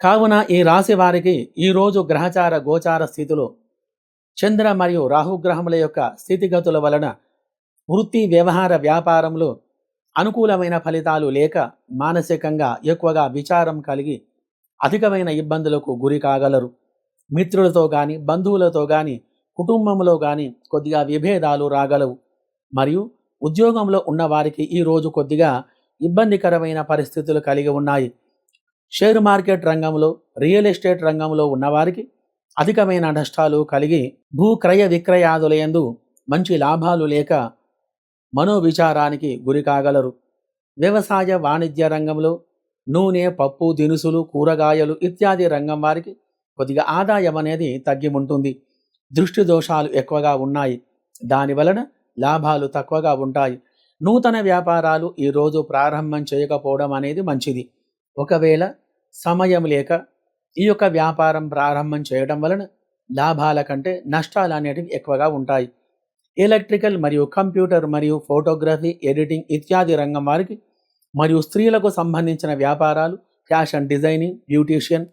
కావున ఈ రాశి వారికి ఈరోజు గ్రహచార గోచార స్థితిలో చంద్ర మరియు రాహుగ్రహముల యొక్క స్థితిగతుల వలన వృత్తి వ్యవహార వ్యాపారంలో అనుకూలమైన ఫలితాలు లేక మానసికంగా ఎక్కువగా విచారం కలిగి అధికమైన ఇబ్బందులకు గురి కాగలరు. మిత్రులతో కానీ బంధువులతో కానీ కుటుంబంలో కానీ కొద్దిగా విభేదాలు రాగలవు. మరియు ఉద్యోగంలో ఉన్నవారికి ఈరోజు కొద్దిగా ఇబ్బందికరమైన పరిస్థితులు కలిగి ఉన్నాయి. షేర్ మార్కెట్ రంగంలో రియల్ ఎస్టేట్ రంగంలో ఉన్నవారికి అధికమైన నష్టాలు కలిగి భూ క్రయ విక్రయాదులయందు మంచి లాభాలు లేక మనోవిచారానికి గురి కాగలరు. వ్యవసాయ వాణిజ్య రంగంలో నూనె పప్పు దినుసులు కూరగాయలు ఇత్యాది రంగం వారికి కొద్దిగా ఆదాయం అనేది తగ్గి ఉంటుంది దృష్టి దోషాలు ఎక్కువగా ఉన్నాయి. దానివలన లాభాలు తక్కువగా ఉంటాయి. నూతన వ్యాపారాలు ఈరోజు ప్రారంభం చేయకపోవడం అనేది మంచిది. ఒకవేళ సమయం లేక ఈ యొక్క వ్యాపారం ప్రారంభం చేయడం వలన లాభాల కంటే నష్టాలు అనేటివి ఎక్కువగా ఉంటాయి. ఎలక్ట్రికల్ మరియు కంప్యూటర్ మరియు ఫోటోగ్రఫీ ఎడిటింగ్ ఇత్యాది రంగం వారికి మరియు స్త్రీలకు సంబంధించిన వ్యాపారాలు fashion designing beautician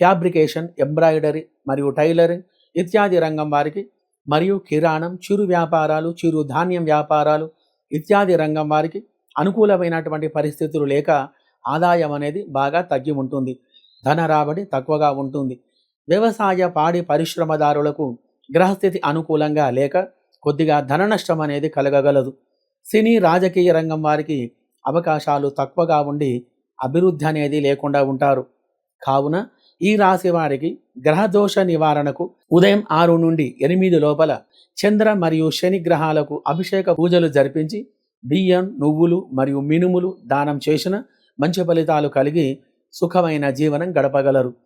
fabrication embroidery మరియు టైలరింగ్ ఇత్యాది రంగం వారికి మరియు కిరాణం చిరు వ్యాపారాలు చిరు ధాన్యం వ్యాపారాలు ఇత్యాది రంగం వారికి అనుకూలమైనటువంటి పరిస్థితులు లేక ఆదాయం అనేది బాగా తగ్గి ఉంటుంది ధన రాబడి తక్కువగా ఉంటుంది. వ్యవసాయ పాడి పరిశ్రమదారులకు గ్రహస్థితి అనుకూలంగా లేక కొద్దిగా ధన నష్టం అనేది కలగగలదు. సినీ రాజకీయ రంగం వారికి అవకాశాలు తక్కువగా ఉండి అభివృద్ధి అనేది లేకుండా ఉంటారు. కావున ఈ రాశి వారికి గ్రహదోష నివారణకు ఉదయం ఆరు నుండి ఎనిమిది లోపల చంద్ర మరియు శని గ్రహాలకు అభిషేక పూజలు జరిపించి బియ్యం నువ్వులు మరియు మినుములు దానం చేసిన మంచి ఫలితాలు కలిగి సుఖమైన జీవనం గడపగలరు.